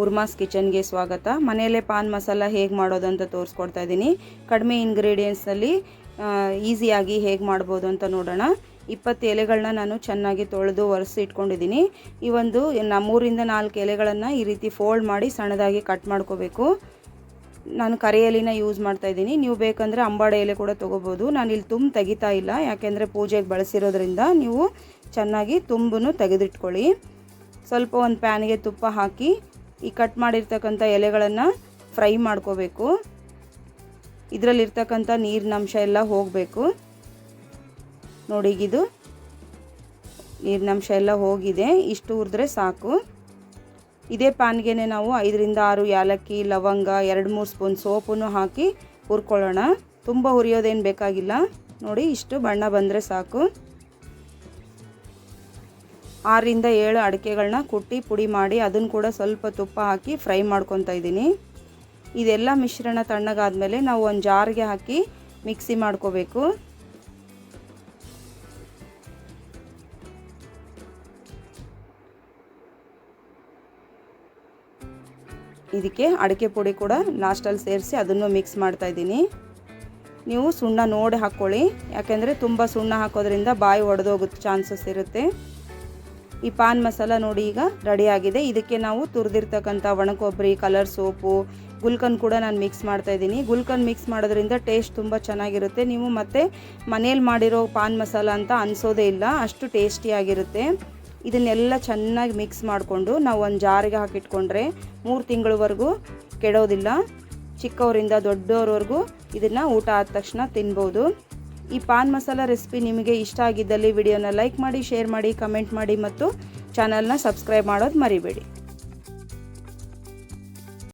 ಉರ್ಮಾಸ್ ಕಿಚನ್ಗೆ ಸ್ವಾಗತ. ಮನೆಯಲ್ಲೇ ಪಾನ್ ಮಸಾಲ ಹೇಗೆ ಮಾಡೋದು ಅಂತ ತೋರಿಸ್ಕೊಡ್ತಾ ಇದ್ದೀನಿ. ಕಡಿಮೆ ಇಂಗ್ರೀಡಿಯೆಂಟ್ಸಲ್ಲಿ ಈಸಿಯಾಗಿ ಹೇಗೆ ಮಾಡ್ಬೋದು ಅಂತ ನೋಡೋಣ. ಇಪ್ಪತ್ತು ಎಲೆಗಳನ್ನ ನಾನು ಚೆನ್ನಾಗಿ ತೊಳೆದು ಒರೆಸಿ ಇಟ್ಕೊಂಡಿದ್ದೀನಿ. ಈ ಒಂದು ಮೂರಿಂದ ನಾಲ್ಕು ಎಲೆಗಳನ್ನು ಈ ರೀತಿ ಫೋಲ್ಡ್ ಮಾಡಿ ಸಣ್ಣದಾಗಿ ಕಟ್ ಮಾಡ್ಕೋಬೇಕು. ನಾನು ಕರಿ ಎಲೆನ ಯೂಸ್ ಮಾಡ್ತಾ ಇದ್ದೀನಿ. ನೀವು ಬೇಕಂದರೆ ಅಂಬಾಡೆ ಎಲೆ ಕೂಡ ತೊಗೋಬೋದು. ನಾನು ಇಲ್ಲಿ ತುಂಬ ತೆಗಿತಾ ಇಲ್ಲ. ಯಾಕೆಂದರೆ ಪೂಜೆಗೆ ಬಳಸಿರೋದ್ರಿಂದ ನೀವು ಚೆನ್ನಾಗಿ ತುಂಬು ತೆಗೆದಿಟ್ಕೊಳ್ಳಿ. ಸ್ವಲ್ಪ ಒಂದು ಪ್ಯಾನ್ಗೆ ತುಪ್ಪ ಹಾಕಿ ಈ ಕಟ್ ಮಾಡಿರ್ತಕ್ಕಂಥ ಎಲೆಗಳನ್ನು ಫ್ರೈ ಮಾಡ್ಕೋಬೇಕು. ಇದರಲ್ಲಿರ್ತಕ್ಕಂಥ ನೀರಿನ ಅಂಶ ಎಲ್ಲ ಹೋಗಬೇಕು. ನೋಡಿ ಇದು ನೀರಿನ ಅಂಶ ಎಲ್ಲ ಹೋಗಿದೆ. ಇಷ್ಟು ಹುರಿದ್ರೆ ಸಾಕು. ಇದೇ ಪ್ಯಾನ್ಗೆ ನಾವು ಐದರಿಂದ ಆರು ಯಾಲಕ್ಕಿ, ಲವಂಗ, ಎರಡು ಮೂರು ಸ್ಪೂನ್ ಸೋಪನ್ನು ಹಾಕಿ ಹುರ್ಕೊಳ್ಳೋಣ. ತುಂಬ ಹುರಿಯೋದೇನು ಬೇಕಾಗಿಲ್ಲ. ನೋಡಿ ಇಷ್ಟು ಬಣ್ಣ ಬಂದರೆ ಸಾಕು. ಆರರಿಂದ ಏಳು ಅಡಿಕೆಗಳನ್ನ ಕುಟ್ಟಿ ಪುಡಿ ಮಾಡಿ ಅದನ್ನು ಕೂಡ ಸ್ವಲ್ಪ ತುಪ್ಪ ಹಾಕಿ ಫ್ರೈ ಮಾಡ್ಕೊತಾ ಇದ್ದೀನಿ. ಇದೆಲ್ಲ ಮಿಶ್ರಣ ತಣ್ಣಗಾದಮೇಲೆ ನಾವು ಒಂದು ಜಾರ್ಗೆ ಹಾಕಿ ಮಿಕ್ಸಿ ಮಾಡ್ಕೋಬೇಕು. ಇದಕ್ಕೆ ಅಡಿಕೆ ಪುಡಿ ಕೂಡ ಲಾಸ್ಟಲ್ಲಿ ಸೇರಿಸಿ ಅದನ್ನು ಮಿಕ್ಸ್ ಮಾಡ್ತಾ ಇದ್ದೀನಿ. ನೀವು ಸುಣ್ಣ ನೋಡಿ ಹಾಕ್ಕೊಳ್ಳಿ ಯಾಕೆಂದರೆ ತುಂಬ ಸುಣ್ಣ ಹಾಕೋದ್ರಿಂದ ಬಾಯಿ ಒಡೆದೋಗುತ್ತೆ, ಚಾನ್ಸಸ್ ಇರುತ್ತೆ. ಈ ಪಾನ್ ಮಸಾಲ ನೋಡಿ ಈಗ ರೆಡಿಯಾಗಿದೆ ಇದಕ್ಕೆ ನಾವು ತುರಿದಿರ್ತಕ್ಕಂಥ ಒಣಕೊಬ್ಬರಿ ಕಲರ್ ಸೋಪು ಗುಲ್ಕನ್ ಕೂಡ ನಾನು ಮಿಕ್ಸ್ ಮಾಡ್ತಾ ಇದ್ದೀನಿ. ಗುಲ್ಕನ್ ಮಿಕ್ಸ್ ಮಾಡೋದ್ರಿಂದ ಟೇಸ್ಟ್ ತುಂಬ ಚೆನ್ನಾಗಿರುತ್ತೆ. ನೀವು ಮತ್ತೆ ಮನೇಲಿ ಮಾಡಿರೋ ಪಾನ್ ಮಸಾಲ ಅಂತ ಅನಿಸೋದೇ ಇಲ್ಲ. ಅಷ್ಟು ಟೇಸ್ಟಿಯಾಗಿರುತ್ತೆ ಇದನ್ನೆಲ್ಲ ಚೆನ್ನಾಗಿ ಮಿಕ್ಸ್ ಮಾಡಿಕೊಂಡು ನಾವು ಒಂದು ಜಾರಿಗೆ ಹಾಕಿಟ್ಕೊಂಡ್ರೆ ಮೂರು ತಿಂಗಳವರೆಗೂ ಕೆಡೋದಿಲ್ಲ. ಚಿಕ್ಕವರಿಂದ ದೊಡ್ಡವ್ರವರೆಗೂ ಇದನ್ನು ಊಟ ಆದ ತಕ್ಷಣ ತಿನ್ಬೋದು. ಈ ಪಾನ್ ಮಸಾಲ ರೆಸಿಪಿ ನಿಮಗೆ ಇಷ್ಟ ಆಗಿದ್ದಲ್ಲಿ ವಿಡಿಯೋನ ಲೈಕ್ ಮಾಡಿ, ಶೇರ್ ಮಾಡಿ, ಕಮೆಂಟ್ ಮಾಡಿ ಮತ್ತು ಚಾನಲ್ನ ಸಬ್ಸ್ಕ್ರೈಬ್ ಮಾಡೋದು ಮರಿಬೇಡಿ.